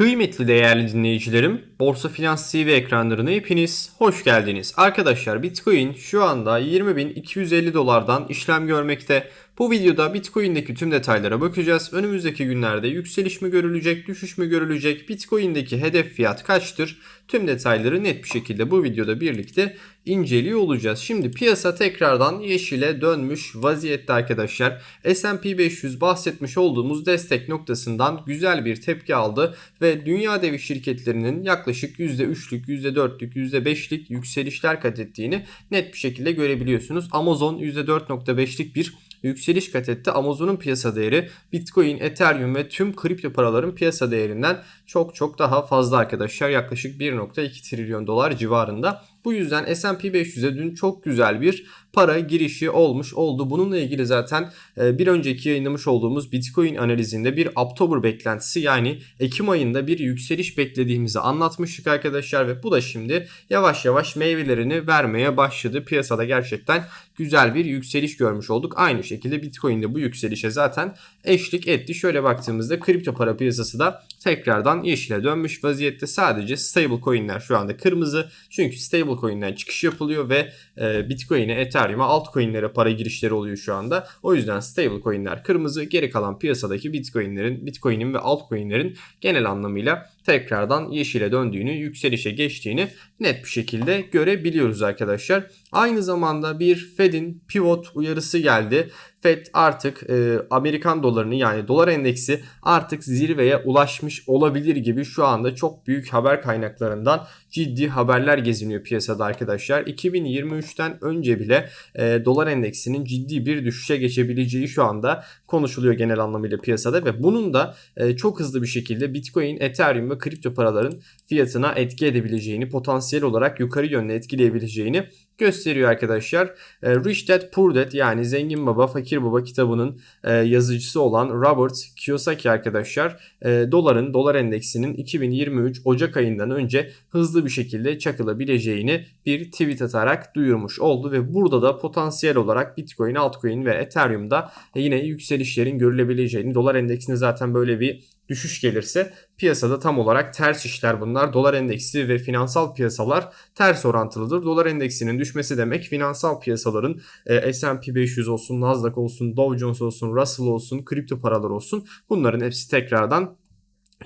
Kıymetli değerli dinleyicilerim, Borsa Finans TV ekranlarına hepiniz hoş geldiniz. Arkadaşlar Bitcoin şu anda 20.250 dolardan işlem görmekte. Bu videoda Bitcoin'deki tüm detaylara bakacağız. Önümüzdeki günlerde yükseliş mi görülecek, düşüş mü görülecek, Bitcoin'deki hedef fiyat kaçtır? Tüm detayları net bir şekilde bu videoda birlikte inceliyor olacağız. Şimdi piyasa tekrardan yeşile dönmüş vaziyette arkadaşlar. S&P 500 bahsetmiş olduğumuz destek noktasından güzel bir tepki aldı ve dünya devi şirketlerinin yaklaşık %3'lük, %4'lük, %5'lik yükselişler kat ettiğini net bir şekilde görebiliyorsunuz. Amazon %4.5'lik bir yükseliş kat etti. Amazon'un piyasa değeri Bitcoin, Ethereum ve tüm kripto paraların piyasa değerinden çok çok daha fazla arkadaşlar. Yaklaşık 1.2 trilyon dolar civarında. Bu yüzden S&P 500'e dün çok güzel bir para girişi olmuş oldu. Bununla ilgili zaten e, bir önceki yayınlamış olduğumuz Bitcoin analizinde bir Oktober beklentisi yani Ekim ayında bir yükseliş beklediğimizi anlatmıştık arkadaşlar ve bu da şimdi yavaş yavaş meyvelerini vermeye başladı. Piyasada gerçekten güzel bir yükseliş görmüş olduk. Aynı şekilde Bitcoin'de bu yükselişe zaten eşlik etti. Şöyle baktığımızda kripto para piyasası da tekrardan yeşile dönmüş vaziyette. Sadece stable coin'ler şu anda kırmızı. Çünkü stable coin'den çıkış yapılıyor ve e, Bitcoin'e, Ethereum'a, altcoin'lere para girişleri oluyor şu anda. O yüzden stable coin'ler kırmızı. Geri kalan piyasadaki Bitcoin'lerin, Bitcoin'in ve altcoin'lerin genel anlamıyla tekrardan yeşile döndüğünü, yükselişe geçtiğini net bir şekilde görebiliyoruz arkadaşlar. Aynı zamanda bir Fed'in pivot uyarısı geldi. Fed artık e, Amerikan dolarını yani dolar endeksi artık zirveye ulaşmış olabilir gibi şu anda çok büyük haber kaynaklarından ciddi haberler geziniyor piyasada arkadaşlar. 2023'ten önce bile e, dolar endeksinin ciddi bir düşüşe geçebileceği şu anda konuşuluyor genel anlamıyla piyasada ve bunun da e, çok hızlı bir şekilde Bitcoin, Ethereum ve kripto paraların fiyatına etki edebileceğini, potansiyel olarak yukarı yönlü etkileyebileceğini gösteriyor arkadaşlar. E, Rich Dad Poor Dad yani Zengin Baba Fakir Baba kitabının e, yazıcısı olan Robert Kiyosaki arkadaşlar e, doların, dolar endeksinin 2023 Ocak ayından önce hızlı bir şekilde çakılabileceğini bir tweet atarak duyurmuş oldu ve burada da potansiyel olarak Bitcoin, altcoin ve Ethereum'da yine yükselişlerin görülebileceğini, dolar endeksinde zaten böyle bir düşüş gelirse piyasada tam olarak ters işler bunlar. Dolar endeksi ve finansal piyasalar ters orantılıdır. Dolar endeksinin düşmesi demek finansal piyasaların e, S&P 500 olsun, Nasdaq olsun, Dow Jones olsun, Russell olsun, kripto paralar olsun bunların hepsi tekrardan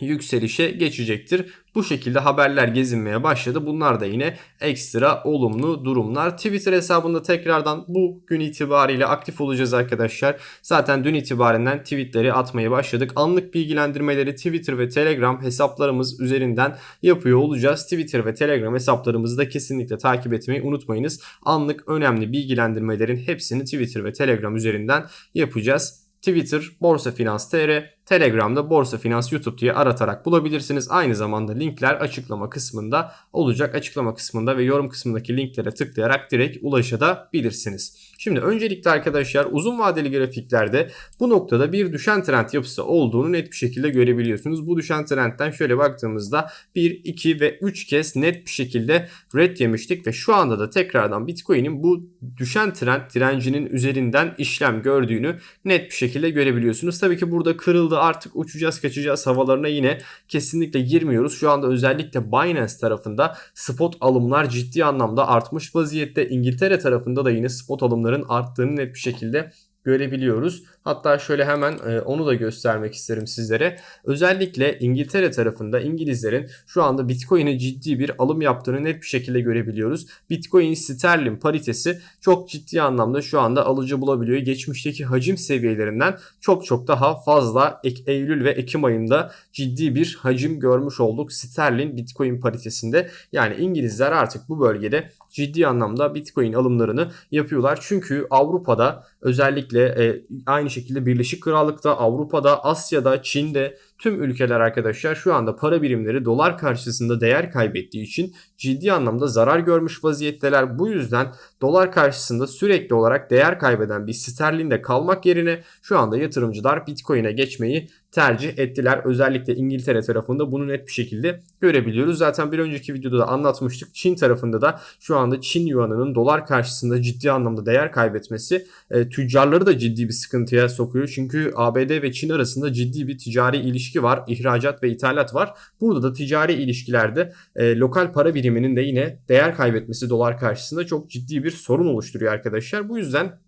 yükselişe geçecektir. Bu şekilde haberler gezinmeye başladı. Bunlar da yine ekstra olumlu durumlar. Twitter hesabında tekrardan bu gün itibariyle aktif olacağız arkadaşlar. Zaten dün itibarinden tweetleri atmaya başladık. Anlık bilgilendirmeleri Twitter ve Telegram hesaplarımız üzerinden yapıyor olacağız. Twitter ve Telegram hesaplarımızı da kesinlikle takip etmeyi unutmayınız. Anlık önemli bilgilendirmelerin hepsini Twitter ve Telegram üzerinden yapacağız. Twitter Borsa Finans TR Telegram'da Borsa Finans YouTube diye aratarak bulabilirsiniz. Aynı zamanda linkler açıklama kısmında olacak. Açıklama kısmında ve yorum kısmındaki linklere tıklayarak direkt ulaşabilirsiniz. Şimdi öncelikle arkadaşlar uzun vadeli grafiklerde bu noktada bir düşen trend yapısı olduğunu net bir şekilde görebiliyorsunuz. Bu düşen trendten şöyle baktığımızda 1, 2 ve 3 kez net bir şekilde red yemiştik ve şu anda da tekrardan Bitcoin'in bu düşen trend direncinin üzerinden işlem gördüğünü net bir şekilde görebiliyorsunuz. Tabii ki burada kırıldı artık uçacağız kaçacağız havalarına yine kesinlikle girmiyoruz. Şu anda özellikle Binance tarafında spot alımlar ciddi anlamda artmış vaziyette. İngiltere tarafında da yine spot alımların arttığını net bir şekilde görebiliyoruz. Hatta şöyle hemen e, onu da göstermek isterim sizlere. Özellikle İngiltere tarafında İngilizlerin şu anda Bitcoin'e ciddi bir alım yaptığını net bir şekilde görebiliyoruz. Bitcoin sterlin paritesi çok ciddi anlamda şu anda alıcı bulabiliyor. Geçmişteki hacim seviyelerinden çok çok daha fazla Eylül ve Ekim ayında ciddi bir hacim görmüş olduk sterlin Bitcoin paritesinde. Yani İngilizler artık bu bölgede ciddi anlamda Bitcoin alımlarını yapıyorlar. Çünkü Avrupa'da özellikle e, aynı şekilde Birleşik Krallık'ta, Avrupa'da, Asya'da, Çin'de tüm ülkeler arkadaşlar şu anda para birimleri dolar karşısında değer kaybettiği için ciddi anlamda zarar görmüş vaziyetteler. Bu yüzden dolar karşısında sürekli olarak değer kaybeden bir sterlinde kalmak yerine şu anda yatırımcılar Bitcoin'e geçmeyi tercih ettiler. Özellikle İngiltere tarafında bunu net bir şekilde görebiliyoruz. Zaten bir önceki videoda da anlatmıştık. Çin tarafında da şu anda Çin yuanının dolar karşısında ciddi anlamda değer kaybetmesi e, tüccarları da ciddi bir sıkıntıya sokuyor. Çünkü ABD ve Çin arasında ciddi bir ticari ilişki ilişki var. ihracat ve ithalat var. Burada da ticari ilişkilerde e, lokal para biriminin de yine değer kaybetmesi dolar karşısında çok ciddi bir sorun oluşturuyor arkadaşlar. Bu yüzden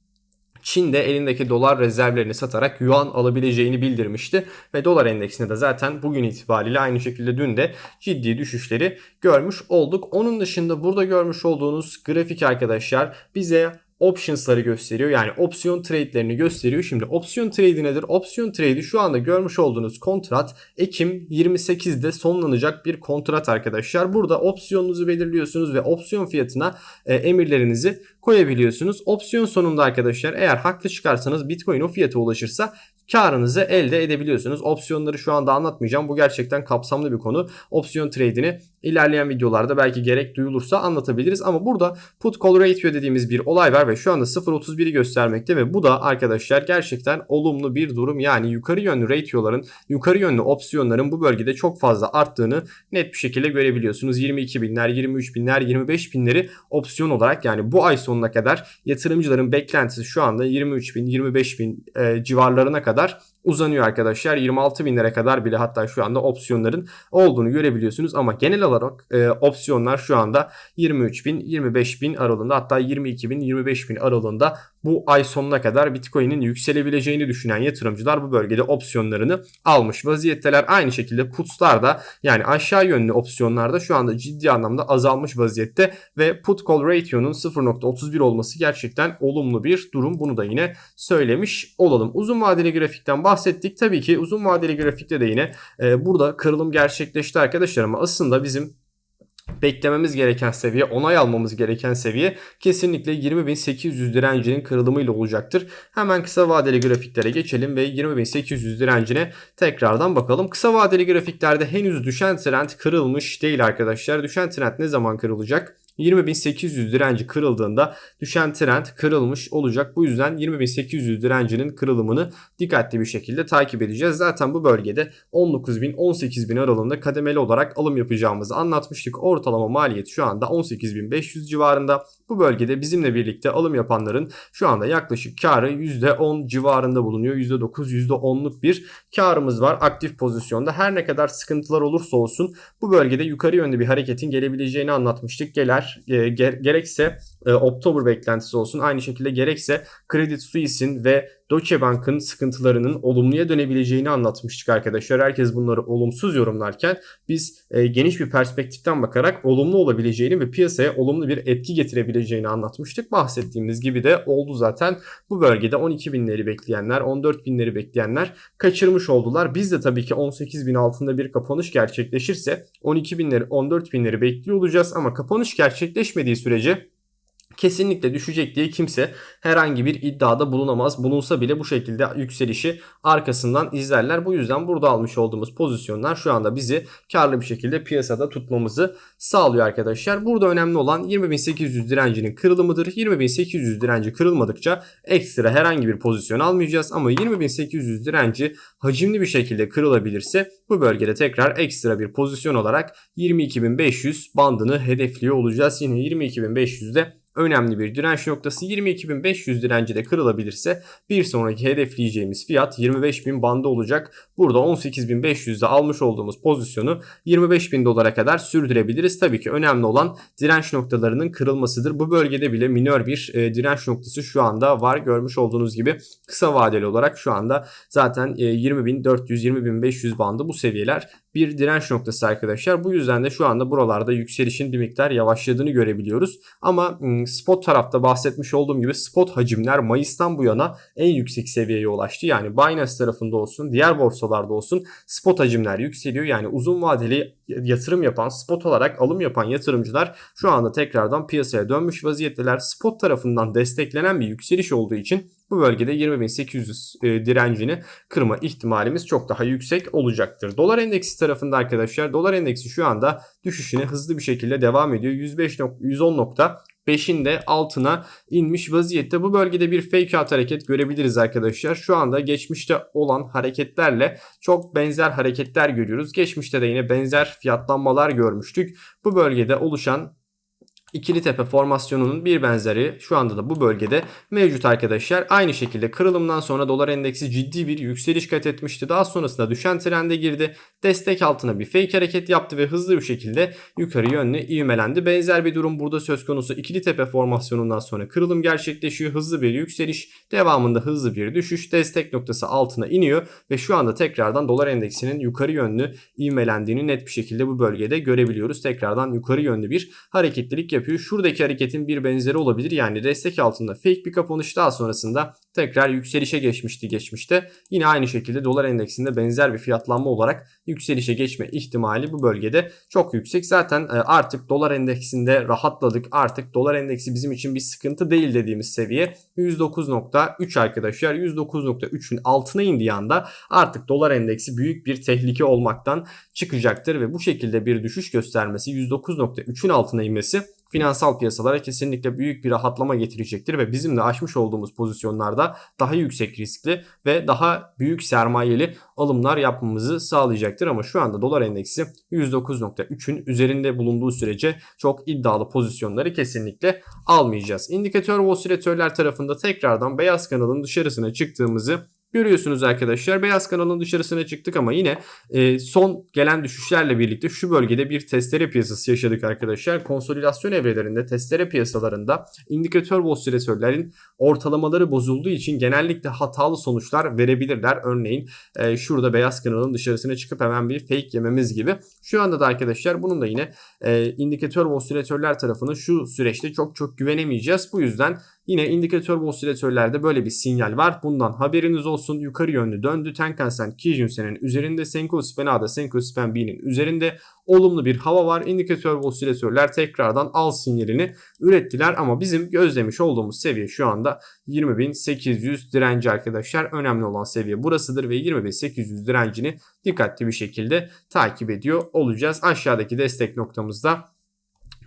Çin de elindeki dolar rezervlerini satarak yuan alabileceğini bildirmişti ve dolar endeksinde de zaten bugün itibariyle aynı şekilde dün de ciddi düşüşleri görmüş olduk. Onun dışında burada görmüş olduğunuz grafik arkadaşlar bize options'ları gösteriyor. Yani opsiyon trade'lerini gösteriyor. Şimdi opsiyon trade nedir? Opsiyon trade'i şu anda görmüş olduğunuz kontrat Ekim 28'de sonlanacak bir kontrat arkadaşlar. Burada opsiyonunuzu belirliyorsunuz ve opsiyon fiyatına e, emirlerinizi koyabiliyorsunuz. Opsiyon sonunda arkadaşlar eğer haklı çıkarsanız Bitcoin o fiyata ulaşırsa karınızı elde edebiliyorsunuz. Opsiyonları şu anda anlatmayacağım. Bu gerçekten kapsamlı bir konu. Opsiyon trade'ini ilerleyen videolarda belki gerek duyulursa anlatabiliriz. Ama burada put call ratio dediğimiz bir olay var ve şu anda 0.31'i göstermekte ve bu da arkadaşlar gerçekten olumlu bir durum. Yani yukarı yönlü ratio'ların, yukarı yönlü opsiyonların bu bölgede çok fazla arttığını net bir şekilde görebiliyorsunuz. 22 binler, 23 binler, 25 binleri opsiyon olarak yani bu ay sonuna kadar yatırımcıların beklentisi şu anda 23 bin, 25 bin e, civarlarına kadar uzanıyor arkadaşlar. 26 binlere kadar bile hatta şu anda opsiyonların olduğunu görebiliyorsunuz. Ama genel olarak e, opsiyonlar şu anda 23 bin, 25 bin aralığında hatta 22 bin, 25 bin aralığında bu ay sonuna kadar Bitcoin'in yükselebileceğini düşünen yatırımcılar bu bölgede opsiyonlarını almış vaziyetteler. Aynı şekilde putslar da yani aşağı yönlü opsiyonlarda şu anda ciddi anlamda azalmış vaziyette ve put call ratio'nun 0.31 olması gerçekten olumlu bir durum. Bunu da yine söylemiş olalım. Uzun vadeli grafikten bahsettik. Tabii ki uzun vadeli grafikte de yine e, burada kırılım gerçekleşti arkadaşlar ama aslında bizim beklememiz gereken seviye, onay almamız gereken seviye kesinlikle 20.800 direncinin kırılımıyla olacaktır. Hemen kısa vadeli grafiklere geçelim ve 20.800 direncine tekrardan bakalım. Kısa vadeli grafiklerde henüz düşen trend kırılmış değil arkadaşlar. Düşen trend ne zaman kırılacak? 20.800 direnci kırıldığında düşen trend kırılmış olacak. Bu yüzden 20.800 direncinin kırılımını dikkatli bir şekilde takip edeceğiz. Zaten bu bölgede 19.000 18.000 aralığında kademeli olarak alım yapacağımızı anlatmıştık. Ortalama maliyet şu anda 18.500 civarında. Bu bölgede bizimle birlikte alım yapanların şu anda yaklaşık karı %10 civarında bulunuyor. %9 %10'luk bir karımız var aktif pozisyonda. Her ne kadar sıkıntılar olursa olsun bu bölgede yukarı yönlü bir hareketin gelebileceğini anlatmıştık. Geler e, gerekse e, Oktober beklentisi olsun aynı şekilde gerekse Credit Suisse'in ve Deutsche Bank'ın sıkıntılarının olumluya dönebileceğini anlatmıştık arkadaşlar. Herkes bunları olumsuz yorumlarken biz e, geniş bir perspektiften bakarak olumlu olabileceğini ve piyasaya olumlu bir etki getirebileceğini anlatmıştık. Bahsettiğimiz gibi de oldu zaten. Bu bölgede 12 binleri bekleyenler, 14 binleri bekleyenler kaçırmış oldular. Biz de tabii ki 18 bin altında bir kapanış gerçekleşirse 12 binleri, 14 binleri bekliyor olacağız ama kapanış gerçekleşmediği sürece kesinlikle düşecek diye kimse herhangi bir iddiada bulunamaz. Bulunsa bile bu şekilde yükselişi arkasından izlerler. Bu yüzden burada almış olduğumuz pozisyonlar şu anda bizi karlı bir şekilde piyasada tutmamızı sağlıyor arkadaşlar. Burada önemli olan 20.800 direncinin kırılımıdır. 20.800 direnci kırılmadıkça ekstra herhangi bir pozisyon almayacağız ama 20.800 direnci hacimli bir şekilde kırılabilirse bu bölgede tekrar ekstra bir pozisyon olarak 22.500 bandını hedefliyor olacağız. Yine 22.500'de önemli bir direnç noktası 22.500 direnci de kırılabilirse bir sonraki hedefleyeceğimiz fiyat 25.000 bandı olacak. Burada 18.500'de almış olduğumuz pozisyonu 25.000 dolara kadar sürdürebiliriz. Tabii ki önemli olan direnç noktalarının kırılmasıdır. Bu bölgede bile minör bir e, direnç noktası şu anda var. Görmüş olduğunuz gibi kısa vadeli olarak şu anda zaten e, 20.400-20.500 bandı bu seviyeler bir direnç noktası arkadaşlar. Bu yüzden de şu anda buralarda yükselişin bir miktar yavaşladığını görebiliyoruz. Ama spot tarafta bahsetmiş olduğum gibi spot hacimler Mayıs'tan bu yana en yüksek seviyeye ulaştı. Yani Binance tarafında olsun, diğer borsalarda olsun spot hacimler yükseliyor. Yani uzun vadeli yatırım yapan, spot olarak alım yapan yatırımcılar şu anda tekrardan piyasaya dönmüş vaziyetteler. Spot tarafından desteklenen bir yükseliş olduğu için bu bölgede 20.800 e, direncini kırma ihtimalimiz çok daha yüksek olacaktır. Dolar endeksi tarafında arkadaşlar dolar endeksi şu anda düşüşüne hızlı bir şekilde devam ediyor. 105 110.5'in de altına inmiş vaziyette. Bu bölgede bir fake out hareket görebiliriz arkadaşlar. Şu anda geçmişte olan hareketlerle çok benzer hareketler görüyoruz. Geçmişte de yine benzer fiyatlanmalar görmüştük. Bu bölgede oluşan İkili tepe formasyonunun bir benzeri şu anda da bu bölgede mevcut arkadaşlar. Aynı şekilde kırılımdan sonra dolar endeksi ciddi bir yükseliş kat etmişti. Daha sonrasında düşen trende girdi. Destek altına bir fake hareket yaptı ve hızlı bir şekilde yukarı yönlü ivmelendi. Benzer bir durum burada söz konusu. İkili tepe formasyonundan sonra kırılım gerçekleşiyor. Hızlı bir yükseliş. Devamında hızlı bir düşüş. Destek noktası altına iniyor ve şu anda tekrardan dolar endeksinin yukarı yönlü ivmelendiğini net bir şekilde bu bölgede görebiliyoruz. Tekrardan yukarı yönlü bir hareketlilik yapıyor. Şuradaki hareketin bir benzeri olabilir. Yani destek altında fake bir kapanış daha sonrasında tekrar yükselişe geçmişti geçmişte. Yine aynı şekilde dolar endeksinde benzer bir fiyatlanma olarak yükselişe geçme ihtimali bu bölgede çok yüksek. Zaten e, artık dolar endeksinde rahatladık. Artık dolar endeksi bizim için bir sıkıntı değil dediğimiz seviye 109.3 arkadaşlar. 109.3'ün altına indiği anda artık dolar endeksi büyük bir tehlike olmaktan çıkacaktır ve bu şekilde bir düşüş göstermesi 109.3'ün altına inmesi finansal piyasalara kesinlikle büyük bir rahatlama getirecektir ve bizim de aşmış olduğumuz pozisyonlarda daha yüksek riskli ve daha büyük sermayeli alımlar yapmamızı sağlayacaktır. Ama şu anda dolar endeksi 109.3'ün üzerinde bulunduğu sürece çok iddialı pozisyonları kesinlikle almayacağız. İndikatör ve osilatörler tarafında tekrardan beyaz kanalın dışarısına çıktığımızı Görüyorsunuz arkadaşlar beyaz kanalın dışarısına çıktık ama yine e, son gelen düşüşlerle birlikte şu bölgede bir testere piyasası yaşadık arkadaşlar. Konsolidasyon evrelerinde testere piyasalarında indikatör ve osilatörlerin ortalamaları bozulduğu için genellikle hatalı sonuçlar verebilirler. Örneğin e, şurada beyaz kanalın dışarısına çıkıp hemen bir fake yememiz gibi. Şu anda da arkadaşlar bunun da yine e, indikatör ve osilatörler tarafını şu süreçte çok çok güvenemeyeceğiz. Bu yüzden Yine indikatör ve osilatörlerde böyle bir sinyal var. Bundan haberiniz olsun. Yukarı yönlü döndü. Tenkan-Sen Kijun-Sen'in üzerinde. Senko Spena'da Senko Spen B'nin üzerinde olumlu bir hava var. İndikatör ve osilatörler tekrardan al sinyalini ürettiler ama bizim gözlemiş olduğumuz seviye şu anda 20.800 direnci arkadaşlar. Önemli olan seviye burasıdır ve 20.800 direncini dikkatli bir şekilde takip ediyor olacağız. Aşağıdaki destek noktamızda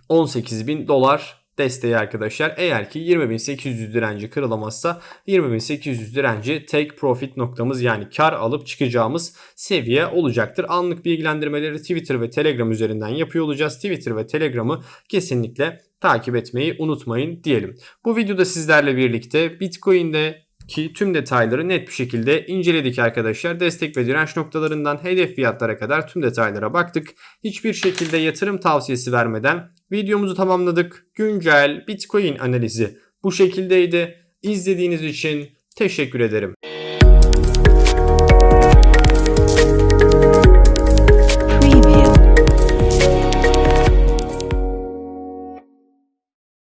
18.000 dolar desteği arkadaşlar. Eğer ki 20.800 direnci kırılamazsa 20.800 direnci take profit noktamız yani kar alıp çıkacağımız seviye olacaktır. Anlık bilgilendirmeleri Twitter ve Telegram üzerinden yapıyor olacağız. Twitter ve Telegram'ı kesinlikle takip etmeyi unutmayın diyelim. Bu videoda sizlerle birlikte Bitcoin'de ki tüm detayları net bir şekilde inceledik arkadaşlar. Destek ve direnç noktalarından hedef fiyatlara kadar tüm detaylara baktık. Hiçbir şekilde yatırım tavsiyesi vermeden videomuzu tamamladık. Güncel Bitcoin analizi bu şekildeydi. İzlediğiniz için teşekkür ederim.